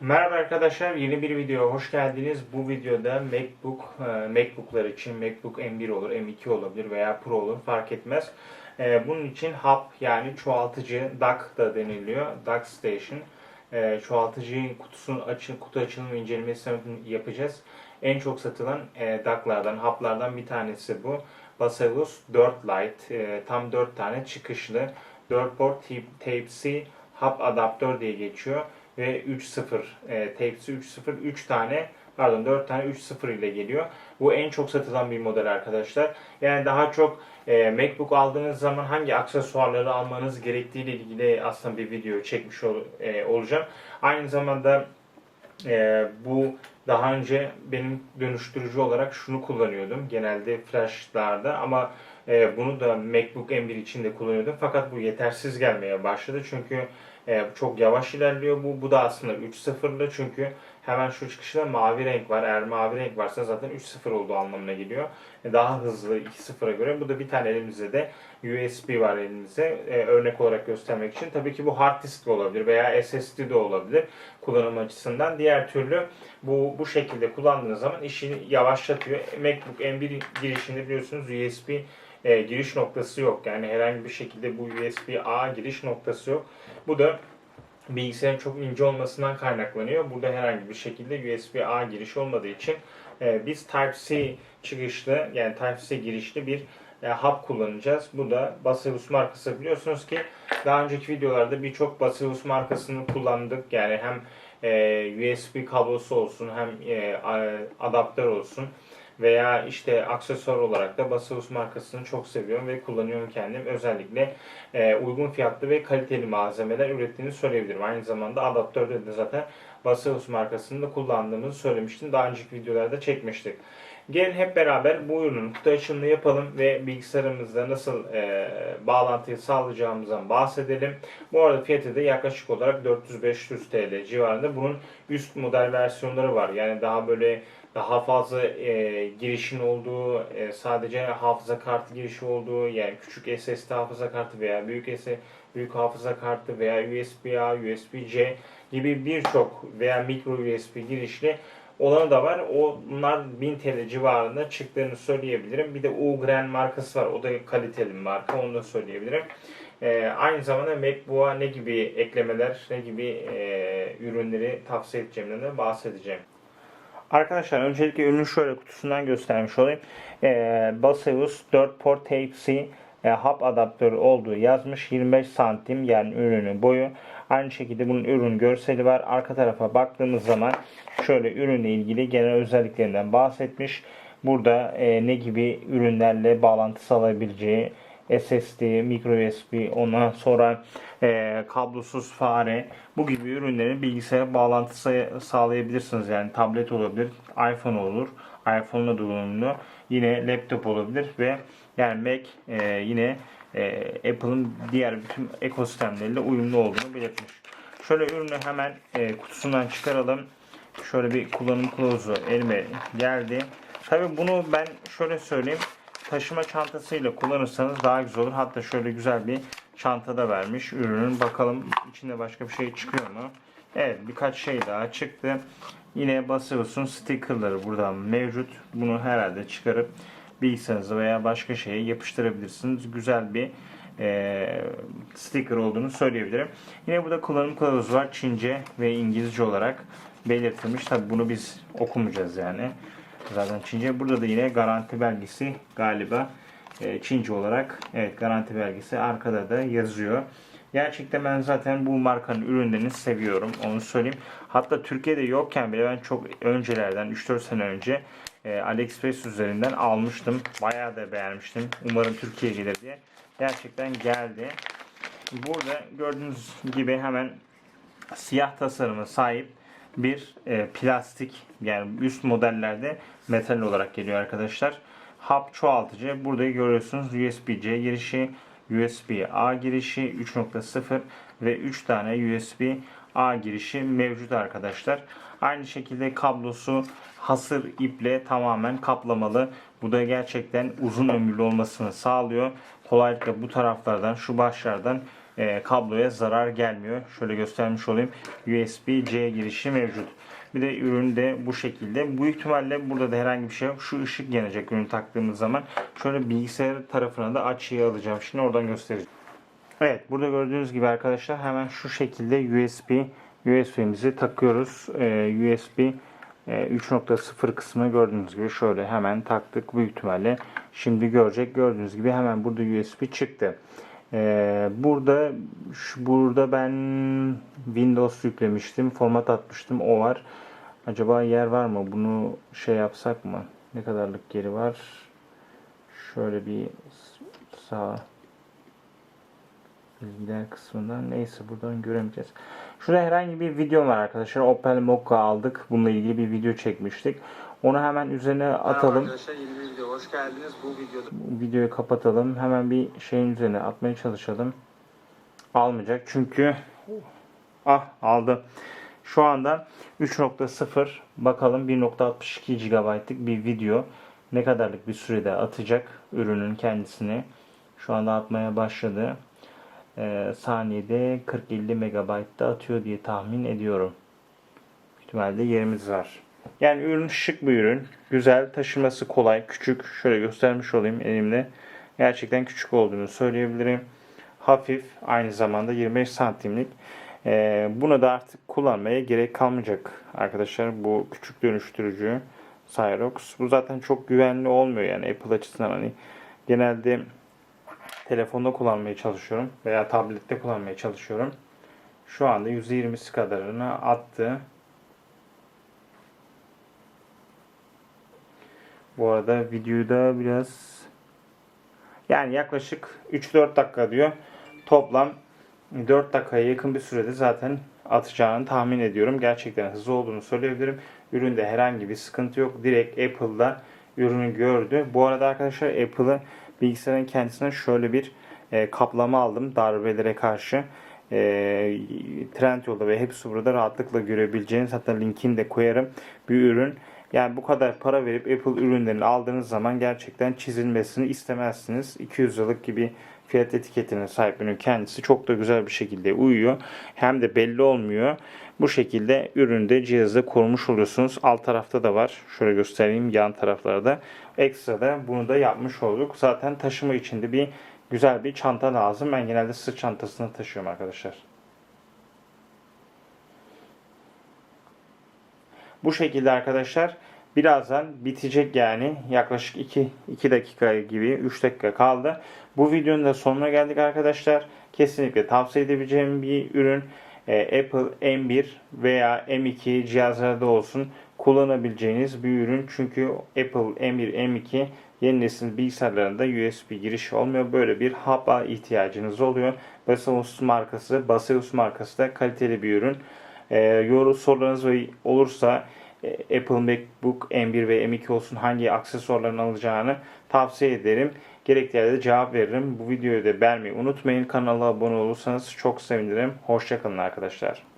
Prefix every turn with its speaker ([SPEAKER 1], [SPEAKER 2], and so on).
[SPEAKER 1] Merhaba arkadaşlar, yeni bir videoya hoş geldiniz. Bu videoda MacBook, e, MacBook'lar için MacBook M1 olur, M2 olabilir veya Pro olur fark etmez. E, Bunun için hub yani çoğaltıcı dock da deniliyor. Dock Station. E, Çoğaltıcı kutusunun açı, kutu açılımı incelemesi yapacağız. En çok satılan docklardan, hub'lardan bir tanesi bu. Basalus 4 Lite. Tam 4 tane çıkışlı. 4 port Type-C hub adaptör diye geçiyor ve 3.0 e, Type-C 3.0 3 tane pardon 4 tane 3.0 ile geliyor. Bu en çok satılan bir model arkadaşlar. Yani daha çok e, MacBook aldığınız zaman hangi aksesuarları almanız gerektiği ile ilgili aslında bir video çekmiş ol, e, olacağım. Aynı zamanda e, bu daha önce benim dönüştürücü olarak şunu kullanıyordum. Genelde flashlarda ama e, bunu da MacBook M1 için de kullanıyordum. Fakat bu yetersiz gelmeye başladı. Çünkü e, çok yavaş ilerliyor bu. Bu da aslında 3.0'lı çünkü hemen şu çıkışta mavi renk var. Eğer mavi renk varsa zaten 3.0 olduğu anlamına geliyor. E, daha hızlı 2.0'a göre. Bu da bir tane elimizde de USB var elimizde. E, örnek olarak göstermek için. Tabii ki bu hard disk de olabilir veya SSD de olabilir kullanım açısından. Diğer türlü bu bu şekilde kullandığınız zaman işini yavaşlatıyor. MacBook M1 girişinde biliyorsunuz USB e, giriş noktası yok. Yani herhangi bir şekilde bu USB-A giriş noktası yok. Bu da bilgisayarın çok ince olmasından kaynaklanıyor. Burada herhangi bir şekilde USB-A giriş olmadığı için e, biz Type-C çıkışlı yani Type-C girişli bir e, hub kullanacağız. Bu da Basilus markası biliyorsunuz ki daha önceki videolarda birçok Basilus markasını kullandık. Yani hem e, USB kablosu olsun hem e, adaptör olsun veya işte aksesuar olarak da Basilus markasını çok seviyorum ve kullanıyorum kendim. Özellikle e, uygun fiyatlı ve kaliteli malzemeler ürettiğini söyleyebilirim. Aynı zamanda adaptörde de zaten Basilus markasını da kullandığımızı söylemiştim. Daha önceki videolarda çekmiştik. Gelin hep beraber bu ürünün kutu açılımını yapalım ve bilgisayarımızda nasıl e, bağlantıyı sağlayacağımızdan bahsedelim. Bu arada fiyatı da yaklaşık olarak 400-500 TL civarında. Bunun üst model versiyonları var. Yani daha böyle daha fazla e, girişin olduğu, e, sadece hafıza kartı girişi olduğu, yani küçük SSD hafıza kartı veya büyük S büyük hafıza kartı veya USB-A, USB-C gibi birçok veya micro USB girişli olanı da var. Onlar 1000 TL civarında çıktığını söyleyebilirim. Bir de Ugren markası var. O da kaliteli bir marka. Onu da söyleyebilirim. Ee, aynı zamanda MacBook'a ne gibi eklemeler, ne gibi e, ürünleri tavsiye edeceğimden de bahsedeceğim. Arkadaşlar öncelikle ürünün şöyle kutusundan göstermiş olayım. Ee, Baseus 4 port Type-C e, hub adaptörü olduğu yazmış. 25 santim yani ürünün boyu. Aynı şekilde bunun ürün görseli var. Arka tarafa baktığımız zaman şöyle ürünle ilgili genel özelliklerinden bahsetmiş. Burada e, ne gibi ürünlerle bağlantı sağlayabileceği, SSD, micro USB, ondan sonra e, kablosuz fare bu gibi ürünlerin bilgisayara bağlantısı sağlayabilirsiniz. Yani tablet olabilir, iPhone olur, iPhone'la da uyumlu. Yine laptop olabilir ve yani Mac e, yine e, Apple'ın diğer bütün ekosistemleriyle uyumlu olduğunu belirtmiş. Şöyle ürünü hemen e, kutusundan çıkaralım. Şöyle bir kullanım kılavuzu elime geldi. Tabii bunu ben şöyle söyleyeyim. Taşıma çantasıyla kullanırsanız daha güzel olur. Hatta şöyle güzel bir çanta da vermiş ürünün. Bakalım içinde başka bir şey çıkıyor mu? Evet birkaç şey daha çıktı. Yine basıyorsun stickerları buradan mevcut. Bunu herhalde çıkarıp bilgisayarınıza veya başka şeye yapıştırabilirsiniz. Güzel bir e, sticker olduğunu söyleyebilirim. Yine burada kullanım kılavuzu var. Çince ve İngilizce olarak belirtilmiş. Tabi bunu biz okumayacağız yani. Zaten Çince. Burada da yine garanti belgesi galiba e, Çince olarak evet garanti belgesi arkada da yazıyor. Gerçekten ben zaten bu markanın ürünlerini seviyorum. Onu söyleyeyim. Hatta Türkiye'de yokken bile ben çok öncelerden 3-4 sene önce e, AliExpress üzerinden almıştım. Bayağı da beğenmiştim. Umarım Türkiye'ye gelir diye. Gerçekten geldi. Burada gördüğünüz gibi hemen siyah tasarıma sahip bir e, plastik yani üst modellerde metal olarak geliyor arkadaşlar. Hub çoğaltıcı. Burada görüyorsunuz USB-C girişi, USB-A girişi 3.0 ve 3 tane USB-A girişi mevcut arkadaşlar. Aynı şekilde kablosu hasır iple tamamen kaplamalı. Bu da gerçekten uzun ömürlü olmasını sağlıyor. Kolaylıkla bu taraflardan, şu başlardan e, kabloya zarar gelmiyor. Şöyle göstermiş olayım. USB-C girişi mevcut. Bir de ürün de bu şekilde. Bu ihtimalle burada da herhangi bir şey yok. Şu ışık yanacak ürünü taktığımız zaman. Şöyle bilgisayar tarafına da açıyı alacağım. Şimdi oradan göstereceğim. Evet burada gördüğünüz gibi arkadaşlar hemen şu şekilde USB USB'mizi takıyoruz. Ee, USB e, 3.0 kısmını gördüğünüz gibi şöyle hemen taktık büyük ihtimalle. Şimdi görecek gördüğünüz gibi hemen burada USB çıktı. Ee, burada şu, burada ben Windows yüklemiştim. Format atmıştım. O var. Acaba yer var mı? Bunu şey yapsak mı? Ne kadarlık geri var? Şöyle bir sağ bilgiler kısmından neyse buradan göremeyeceğiz. Şurada herhangi bir video var arkadaşlar. Opel Mokka aldık. Bununla ilgili bir video çekmiştik. Onu hemen üzerine atalım.
[SPEAKER 2] arkadaşlar yeni bir video hoş geldiniz. Bu videoda
[SPEAKER 1] videoyu kapatalım. Hemen bir şeyin üzerine atmaya çalışalım. Almayacak çünkü ah aldı. Şu anda 3.0 bakalım 1.62 GB'lık bir video ne kadarlık bir sürede atacak ürünün kendisini. Şu anda atmaya başladı. Ee, saniyede 40-50 MB'da atıyor diye tahmin ediyorum. İhtimalle yerimiz var. Yani ürün şık bir ürün. Güzel, taşıması kolay, küçük. Şöyle göstermiş olayım elimle. Gerçekten küçük olduğunu söyleyebilirim. Hafif, aynı zamanda 25 santimlik. Ee, buna da artık kullanmaya gerek kalmayacak arkadaşlar. Bu küçük dönüştürücü Cyrox. Bu zaten çok güvenli olmuyor yani Apple açısından hani genelde telefonda kullanmaya çalışıyorum veya tablette kullanmaya çalışıyorum. Şu anda %20'si kadarını attı. Bu arada videoyu da biraz yani yaklaşık 3-4 dakika diyor. Toplam 4 dakikaya yakın bir sürede zaten atacağını tahmin ediyorum. Gerçekten hızlı olduğunu söyleyebilirim. Üründe herhangi bir sıkıntı yok. Direkt Apple'da ürünü gördü. Bu arada arkadaşlar Apple'ı bilgisayarın kendisine şöyle bir e, kaplama aldım darbelere karşı. E, Trendyol'da ve hepsi burada rahatlıkla görebileceğiniz hatta linkini de koyarım bir ürün. Yani bu kadar para verip Apple ürünlerini aldığınız zaman gerçekten çizilmesini istemezsiniz. 200 liralık gibi fiyat etiketine sahip ürün kendisi çok da güzel bir şekilde uyuyor. Hem de belli olmuyor. Bu şekilde üründe cihazda korumuş oluyorsunuz. Alt tarafta da var. Şöyle göstereyim yan taraflarda. Ekstra da bunu da yapmış olduk. Zaten taşıma içinde bir güzel bir çanta lazım. Ben genelde sırt çantasını taşıyorum arkadaşlar. Bu şekilde arkadaşlar birazdan bitecek yani yaklaşık 2, 2 dakika gibi 3 dakika kaldı. Bu videonun da sonuna geldik arkadaşlar. Kesinlikle tavsiye edebileceğim bir ürün. Ee, Apple M1 veya M2 cihazlarda olsun kullanabileceğiniz bir ürün. Çünkü Apple M1, M2 yeni nesil bilgisayarlarında USB girişi olmuyor. Böyle bir hub'a ihtiyacınız oluyor. Baseus markası, Baseus markası da kaliteli bir ürün. E, sorularınız olursa e, Apple MacBook M1 ve M2 olsun hangi aksesuarların alacağını tavsiye ederim. Gerekli yerde cevap veririm. Bu videoyu da beğenmeyi unutmayın. Kanala abone olursanız çok sevinirim. Hoşçakalın arkadaşlar.